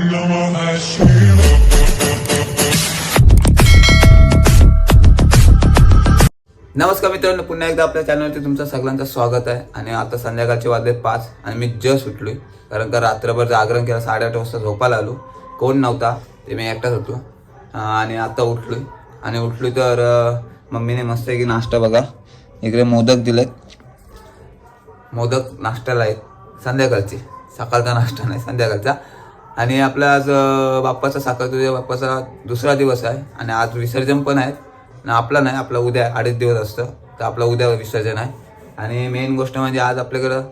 नमस्कार मित्रांनो पुन्हा एकदा आपल्या चॅनलवरती तुमचं सगळ्यांचं स्वागत आहे. आणि आता संध्याकाळचे वाजले पाच आणि मी जस्ट उठलोय. कारण का रात्रभर जागरण केलं साडेआठ वाजता झोपायला आलो. कोण नव्हता ते मी एकटाच होतो. आणि आता उठलोय. आणि उठलोय तर मम्मीने मस्त की नाश्ता बघा. इकडे मोदक दिलेत. मोदक नाश्त्याला आहेत. संध्याकाळची. सकाळचा नाश्ता नाही संध्याकाळचा. आणि आपला आज बाप्पाचा साखर तुझ्या बाप्पाचा दुसरा दिवस आहे आणि आज विसर्जन पण आहे आणि आपला नाही आपला उद्या अडीच दिवस असतं. तर आपला उद्या विसर्जन आहे. आणि मेन गोष्ट म्हणजे आज आपल्याकडं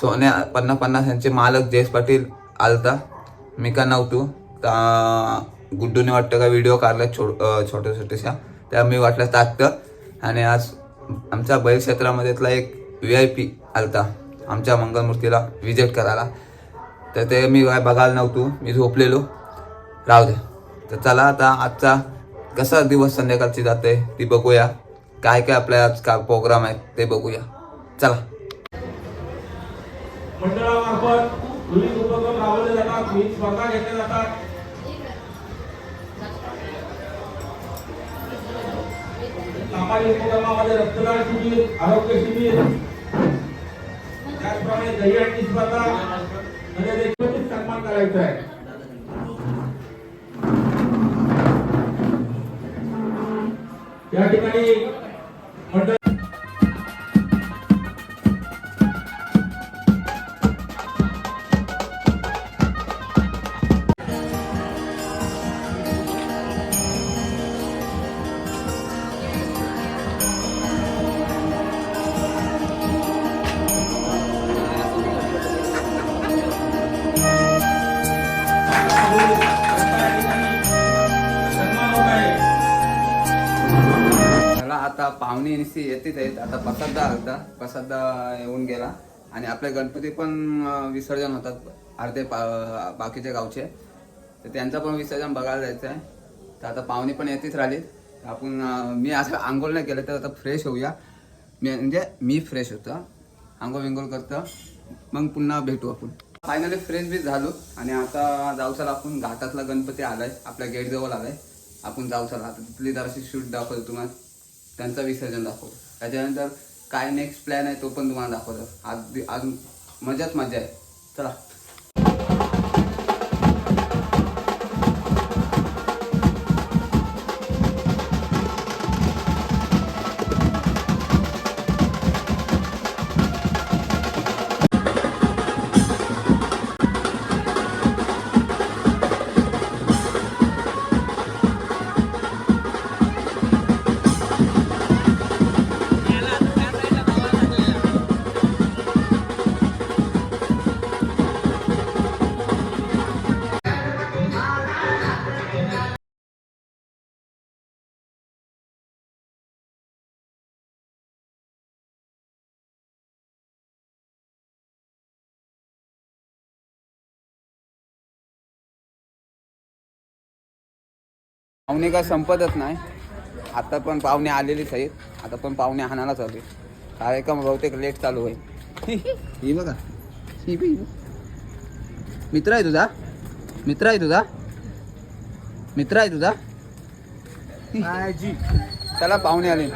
सोन्या पन्नास पन्नास यांचे मालक जयेश पाटील आलता. मी का नव्हतो? तर गुड्डूने वाटतं का व्हिडिओ काढला छो छोट्या छोट्याशा त्या मी वाटलं ताकतं आणि आज आमच्या बैल क्षेत्रामध्येतला एक व्ही आय पी आलता. आमच्या मंगलमूर्तीला विजिट करायला. तर ते मी काय बघायला नव्हतो. मी झोपलेलो. राहू दे. तर चला आता आजचा कसा दिवस संध्याकाळची जाते ती बघूया. काय काय आपल्या आज का प्रोग्राम आहेत ते बघूया. चला. मंडळामार्फत विविध उपक्रम राबवले जातात. विविध स्पर्धा घेतल्या जातात. सामाजिक उपक्रमामध्ये रक्तदान शिबिर आरोग्य शिबिर. त्याचप्रमाणे दहीहंडी स्पर्धा. म्हणजे सन्मान करायचा आहे. या ठिकाणी आता पाहुणे निस्ती येतेच आहेत. आता प्रसाद आलता. प्रसाद येऊन गेला. आणि आपले गणपती पण विसर्जन होतात. अर्धे पा बाकीच्या गावचे. तर त्यांचं पण विसर्जन बघायला जायचं आहे तर आता पाहुणे पण येतेच राहिले आपण मी असं आंघोळ नाही केलं तर आता फ्रेश होऊया. मी म्हणजे मी फ्रेश होतो. आंघोळ विंघोळ करतं. मग पुन्हा भेटू आपण. फायनली फ्रेश बी झालो. आणि आता जाऊ चला आपण घाटातला गणपती आलाय. आपल्या गेटजवळ आलाय. आपण जाऊ चला आता तिथली जराशी शूट दाखवतो तुम्हाला. त्यांचं विसर्जन दाखवतो. त्याच्यानंतर काय नेक्स्ट प्लॅन आहे तो पण तुम्हाला दाखवतो. आज अजून मजाच मजा आहे. चला. पाहुणे काय संपतच नाही. आता पण पाहुणे आलेलीच आहेत आता पण पाहुणे हाणायला चालू आहे. कार्यक्रम बहुतेक लेट चालू होईल. ही बघा. ही बी, ही बघ. मित्र आहे तुझा? मित्र आहे तुझा? मित्र आहे तुझा? चला पाहुणे आले.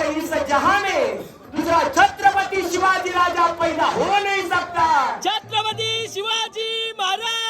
और इस जहां में दूसरा छत्रपति शिवाजी राजा पैदा हो नहीं सकता। छत्रपती शिवाजी महाराज।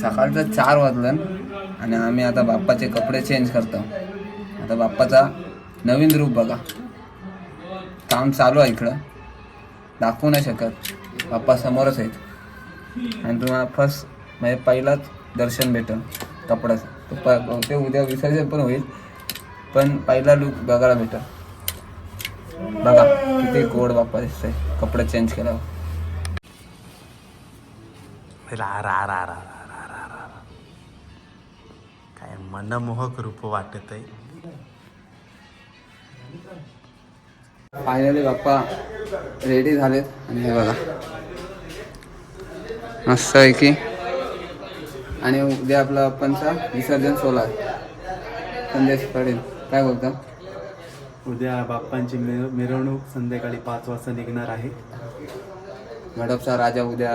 सकाळचं चार वाजलं आणि आम्ही आता बाप्पाचे कपडे चेंज करतो. आता बाप्पाचा नवीन रूप बघा. काम चालू आहे इकडं. दाखवू नाही शकत. बाप्पा समोरच आहेत. आणि तुम्हाला फर्स्ट म्हणजे पहिलाच दर्शन भेटल कपड्याचं. प ते उद्या विसर्जन पण होईल पण पहिला लूक बघायला भेटेल. बघा किती गोड बाप्पा दिसतंय कपडे चेंज केल्यावर. रा रा रा रा. मनमोहक रूप वाटत आहे फायनली बाप्पा रेडी झालेत. आणि हे बघा. मस्त आहे की आणि उद्या आपला बाप्पांचा विसर्जन सोहळा आहे. संदेश पडेल. काय बोलता? उद्या बाप्पांची मिर- मिरवणूक संध्याकाळी पाच वाजता निघणार आहे. गडपचा राजा उद्या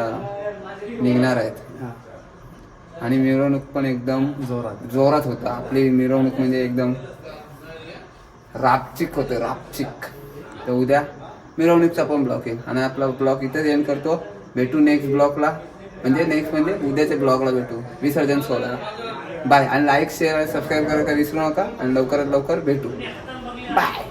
निघणार आहेत. हा, आणि मिरवणूक पण एकदम जोरात. जोरात होता. आपली मिरवणूक म्हणजे एकदम रापचिक होते रापचिक. तर उद्या मिरवणूकचा पण ब्लॉक येईल. आणि आपला ब्लॉक इथेच एंड करतो. भेटू नेक्स्ट ब्लॉकला म्हणजे नेक्स्ट म्हणजे उद्याच्या ब्लॉगला भेटू. विसर्जन सोहळ्याला बाय आणि लाईक शेअर सबस्क्राईब करायला विसरू नका. आणि लवकरात लवकर भेटू. बाय